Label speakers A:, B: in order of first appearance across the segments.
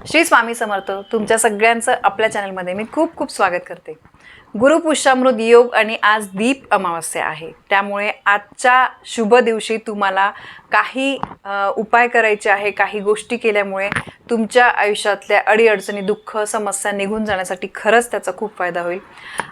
A: हो. श्री स्वामी समर्थ तुमच्या सगळ्यांचं आपल्या चॅनलमध्ये मी खूप खूप स्वागत करते. गुरुपुष्यामृत योग आणि आज दीप अमावस्या आहे. त्यामुळे आजच्या शुभ दिवशी तुम्हाला काही उपाय करायचे आहे काही गोष्टी केल्यामुळे तुमच्या आयुष्यातल्या अडीअडचणी दुःख समस्या निघून जाण्यासाठी खरंच त्याचा खूप फायदा होईल.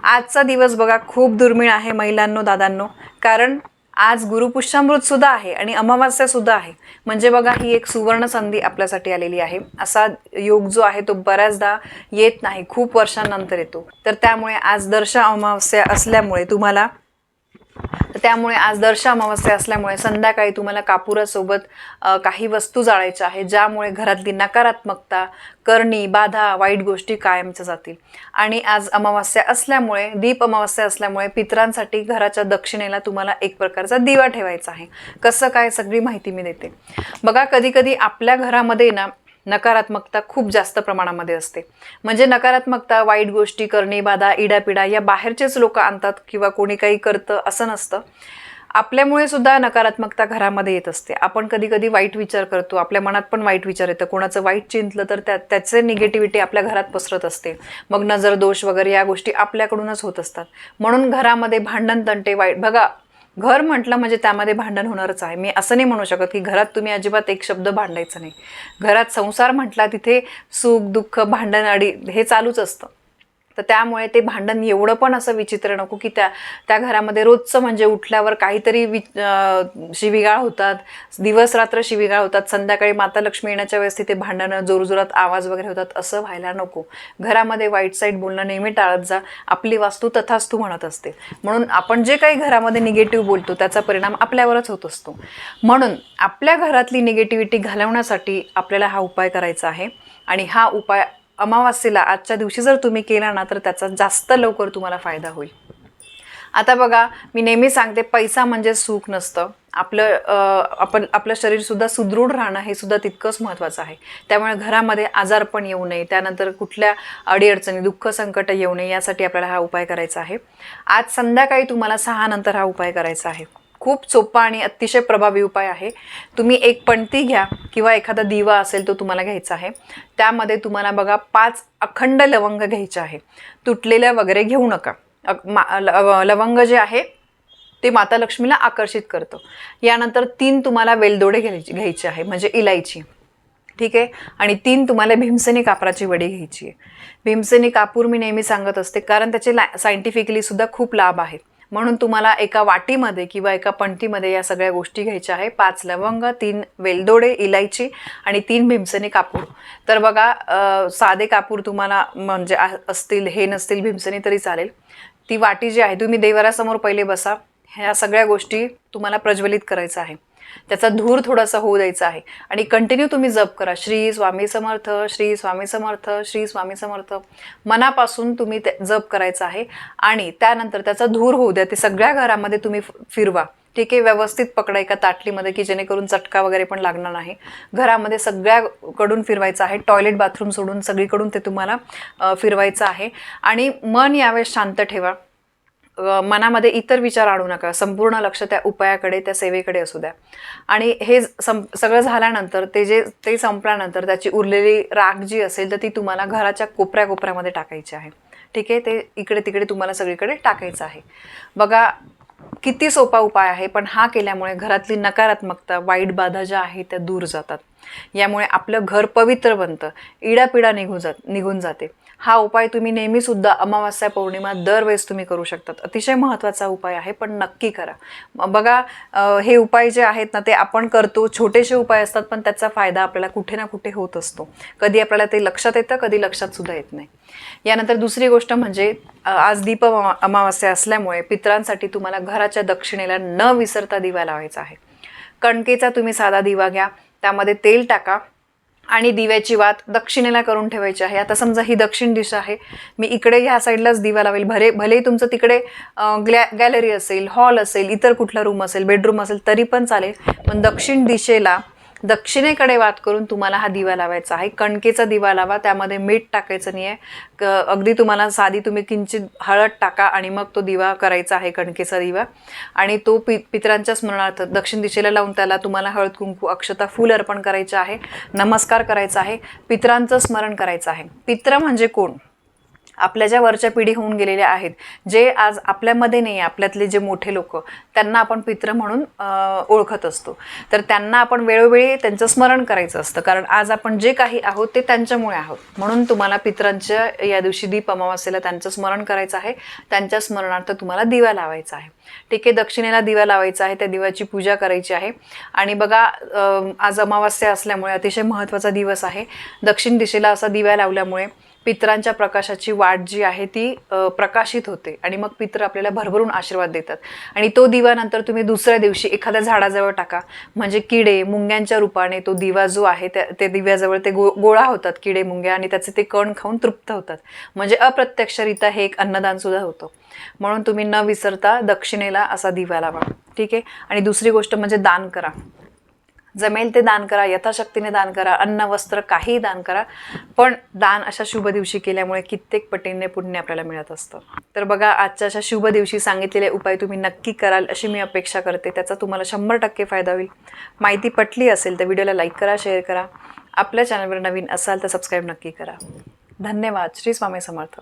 A: आजचा दिवस बघा खूप दुर्मिळ आहे महिलांनो दादांनो. कारण आज गुरुपुष्यामृत सुद्धा आहे आणि अमावास्या सुद्धा आहे. म्हणजे बघा ही एक सुवर्ण संधी आपल्यासाठी आलेली आहे. असा योग जो आहे तो बऱ्याचदा येत नाही खूप वर्षांनंतर येतो. तर त्यामुळे आज दर्श अमावस्या असल्यामुळे तुम्हाला त्यामुळे आज दर्श अमावस्या असल्यामुळे संध्याकाळी तुम्हाला कापुरासोबत काही वस्तू जाळायच्या आहेत ज्यामुळे घरातली नकारात्मकता करणी बाधा वाईट गोष्टी कायमच्या जातील. आणि आज अमावस्या असल्यामुळे दीप अमावस्या असल्यामुळे पितरांसाठी घराच्या दक्षिणेला तुम्हाला एक प्रकारचा दिवा ठेवायचा आहे. कसं काय सगळी माहिती मी देते. बघा कधी कधी आपल्या घरामध्ये ना नकारात्मकता खूप जास्त प्रमाणामध्ये असते. म्हणजे नकारात्मकता वाईट गोष्टी करणे बाधा इडापिडा या बाहेरचेच लोक आणतात किंवा कोणी काही करतं असं नसतं. आपल्यामुळे सुद्धा नकारात्मकता घरामध्ये येत असते. आपण कधी कधी वाईट विचार करतो आपल्या मनात पण वाईट विचार येतं. कोणाचं वाईट चिंतलं तर त्या त्याचे निगेटिव्हिटी आपल्या घरात पसरत असते. मग नजर दोष वगैरे या गोष्टी आपल्याकडूनच होत असतात. म्हणून घरामध्ये भांडण तंटे वाईट बघा घर म्हटलं म्हणजे त्यामध्ये भांडण होणारच आहे. मी असं नाही म्हणू शकत की घरात तुम्ही अजिबात एक शब्द भांडायचा नाही. घरात संसार म्हटला तिथे सुख दुःख भांडण अडी हे चालूच असतं. तर त्यामुळे ते भांडण एवढं पण असं विचित्र नको की त्या त्या घरामध्ये रोजचं म्हणजे उठल्यावर काहीतरी वि शिविगाळ शिवीगाळ होतात दिवस रात्र शिवीगाळ होतात संध्याकाळी माता लक्ष्मी येण्याच्या वेळेस तिथे भांडणं जोरजोरात आवाज वगैरे होतात असं व्हायला नको. घरामध्ये वाईट साईड बोलणं नेहमी टाळत जा. आपली वास्तू तथास्तू म्हणत असते. म्हणून आपण जे काही घरामध्ये निगेटिव्ह बोलतो त्याचा परिणाम आपल्यावरच होत असतो. म्हणून आपल्या घरातली निगेटिव्हिटी घालवण्यासाठी आपल्याला हा उपाय करायचा आहे. आणि हा उपाय अमावास्येला आजच्या दिवशी जर तुम्ही केला ना तर त्याचा जास्त लवकर तुम्हाला फायदा होईल. आता बघा मी नेहमी सांगते पैसा म्हणजे सुख नसतं. आपलं आपण आपलं शरीरसुद्धा सुदृढ राहणं हे सुद्धा तितकंच महत्त्वाचं आहे. त्यामुळे घरामध्ये आजारपण येऊ नये त्यानंतर कुठल्या अडीअडचणी दुःख संकट येऊ नये यासाठी आपल्याला हा उपाय करायचा आहे. आज संध्याकाळी तुम्हाला सहा नंतर हा उपाय करायचा आहे. खूप सोपा आणि अतिशय प्रभावी उपाय आहे. तुम्ही एक पणती घ्या किंवा एखादा दिवा असेल तो तुम्हाला घ्यायचा आहे. त्यामध्ये तुम्हाला बघा पाच अखंड लवंग घ्यायचे आहे. तुटलेल्या वगैरे घेऊ नका. मा- ल- लवंग जे आहे ते माता लक्ष्मीला आकर्षित करतं. यानंतर तीन तुम्हाला वेलदोडे घ्यायचे घ्यायचे आहे म्हणजे इलायची. ठीक आहे? आणि तीन तुम्हाला भीमसेनी कापराची वडी घ्यायची आहे. भीमसेनी कापूर मी नेहमी सांगत असते कारण त्याचे ला सायंटिफिकली सुद्धा खूप लाभ आहेत. म्हणून तुम्हाला एका वाटीमध्ये किंवा एका पणतीमध्ये या सगळ्या गोष्टी घ्यायच्या आहे. पाच लवंग तीन वेलदोडे इलायची आणि तीन भीमसेनी कापूर. तर बघा साधे कापूर तुम्हाला म्हणजे आ- असतील हे नसतील भीमसेनी तरी चालेल. ती वाटी जी आहे तुम्ही देवरासमोर पहिले बसा. ह्या सगळ्या गोष्टी तुम्हाला प्रज्वलित करायचं आहे. त्याचा धूर थोडासा होऊ द्यायचा आहे. आणि कंटिन्यू तुम्ही जप करा. श्री स्वामी समर्थ श्री स्वामी समर्थ श्री स्वामी समर्थ. मनापासून तुम्ही ते जप करायचं आहे. आणि त्यानंतर त्याचा धूर होऊ द्या. ते सगळ्या घरामध्ये तुम्ही फिरवा. ठीक आहे? व्यवस्थित पकडा एका ताटलीमध्ये की जेणेकरून चटका वगैरे पण लागणार नाही. घरामध्ये सगळ्याकडून फिरवायचं आहे. टॉयलेट बाथरूम सोडून सगळीकडून ते तुम्हाला फिरवायचं आहे. आणि मन यावेळेस शांत ठेवा. मनामध्ये इतर विचार आणू नका. संपूर्ण लक्ष त्या उपायाकडे त्या सेवेकडे असू द्या. आणि हे सं सगळं झाल्यानंतर ते जे ते संपल्यानंतर त्याची उरलेली राख जी असेल तर ती तुम्हाला घराच्या कोपऱ्या कोपऱ्यामध्ये टाकायची आहे. ठीक आहे? ते इकडे तिकडे तुम्हाला सगळीकडे टाकायचं आहे. बघा किती सोपा उपाय आहे पण हा केल्यामुळे घरातली नकारात्मकता वाईट बाधा ज्या आहेत त्या दूर जातात. यामुळे आपलं घर पवित्र बनतं इडापिडा निघून जात निघून जाते. हा उपाय तुम्ही नेहमीसुद्धा अमावास्या पौर्णिमा दरवेळेस तुम्ही करू शकतात. अतिशय महत्त्वाचा उपाय आहे पण नक्की करा. बघा हे उपाय जे आहेत ना ते आपण करतो छोटेसे उपाय असतात पण त्याचा फायदा आपल्याला कुठे ना कुठे होत असतो. कधी आपल्याला ते लक्षात येतं कधी लक्षात सुद्धा येत नाही. यानंतर दुसरी गोष्ट म्हणजे आज दीप अमावास्या असल्यामुळे पित्रांसाठी तुम्हाला घराच्या दक्षिणेला न विसरता दिवा लावायचा आहे. कणकेचा तुम्ही साधा दिवा घ्या त्यामध्ये तेल टाका आणि दिव्याची वात दक्षिणेला करून ठेवायची आहे. आता समजा ही दक्षिण दिशा आहे. मी इकडे ह्या साईडलाच दिवा लावेल. भले भलेही तुमचं तिकडे ग्लॅ गॅलरी असेल हॉल असेल इतर कुठला रूम असेल बेडरूम असेल तरी पण चालेल. पण दक्षिण दिशेला दक्षिणेकडे वात करून तुम्हाला हा दिवा लावायचा आहे. कणकेचा दिवा लावा त्यामध्ये मीठ टाकायचं नाही आहे क- अगदी तुम्हाला साधी तुम्ही किंचित हळद टाका आणि मग तो दिवा करायचा आहे कणकेचा दिवा. आणि तो पि पितरांच्या स्मरणार्थ दक्षिण दिशेला लावून त्याला तुम्हाला हळद कुंकू अक्षता फूल अर्पण करायचं आहे. नमस्कार करायचा आहे. पितरांचं स्मरण करायचं आहे. पित्र म्हणजे कोण? आपल्या ज्या वरच्या पिढी होऊन गेलेल्या आहेत जे आज आपल्यामध्ये नाही आहे आपल्यातले जे मोठे लोक त्यांना आपण पित्र म्हणून ओळखत असतो. तर त्यांना आपण वेळोवेळी त्यांचं स्मरण करायचं असतं. कारण आज आपण जे काही आहोत ते त्यांच्यामुळे आहोत. म्हणून तुम्हाला पित्रांच्या या दिवशी दीप अमावास्येला त्यांचं स्मरण करायचं आहे. त्यांच्या स्मरणार्थ तुम्हाला दिवा लावायचा आहे. ठीक आहे दक्षिणेला दिवा लावायचा आहे त्या दिव्याची पूजा करायची आहे. आणि बघा आज अमावास्या असल्यामुळे अतिशय महत्त्वाचा दिवस आहे. दक्षिण दिशेला असा दिवा लावल्यामुळे पितरांच्या प्रकाशाची वाट जी आहे ती प्रकाशित होते आणि मग पितर आपल्याला भरभरून आशीर्वाद देतात. आणि तो दिवा नंतर तुम्ही दुसऱ्या दिवशी एखाद्या झाडाजवळ टाका. म्हणजे किडे मुंग्यांच्या रूपाने तो दिवा जो आहे त्या ते दिव्याजवळ ते गो गोळा होतात किडे मुंग्या आणि त्याचे ते कण खाऊन तृप्त होतात. म्हणजे अप्रत्यक्षरित्या हे एक अन्नदान सुद्धा होतं. म्हणून तुम्ही न विसरता दक्षिणेला असा दिवा लावा. ठीक आहे? आणि दुसरी गोष्ट म्हणजे दान करा. जमेल ते दान करा यथाशक्तीने दान करा अन्न वस्त्र काहीही दान करा. पण दान अशा शुभ दिवशी केल्यामुळे कित्येक पटीने पुण्य आपल्याला मिळत असतं. तर बघा आजच्या अशा शुभ दिवशी सांगितलेले उपाय तुम्ही नक्की कराल अशी मी अपेक्षा करते. त्याचा तुम्हाला शंभर टक्के फायदा होईल. माहिती पटली असेल तर व्हिडिओला लाईक करा शेअर करा. आपल्या चॅनलवर नवीन असाल तर सबस्क्राईब नक्की करा. धन्यवाद. श्री स्वामी समर्थ.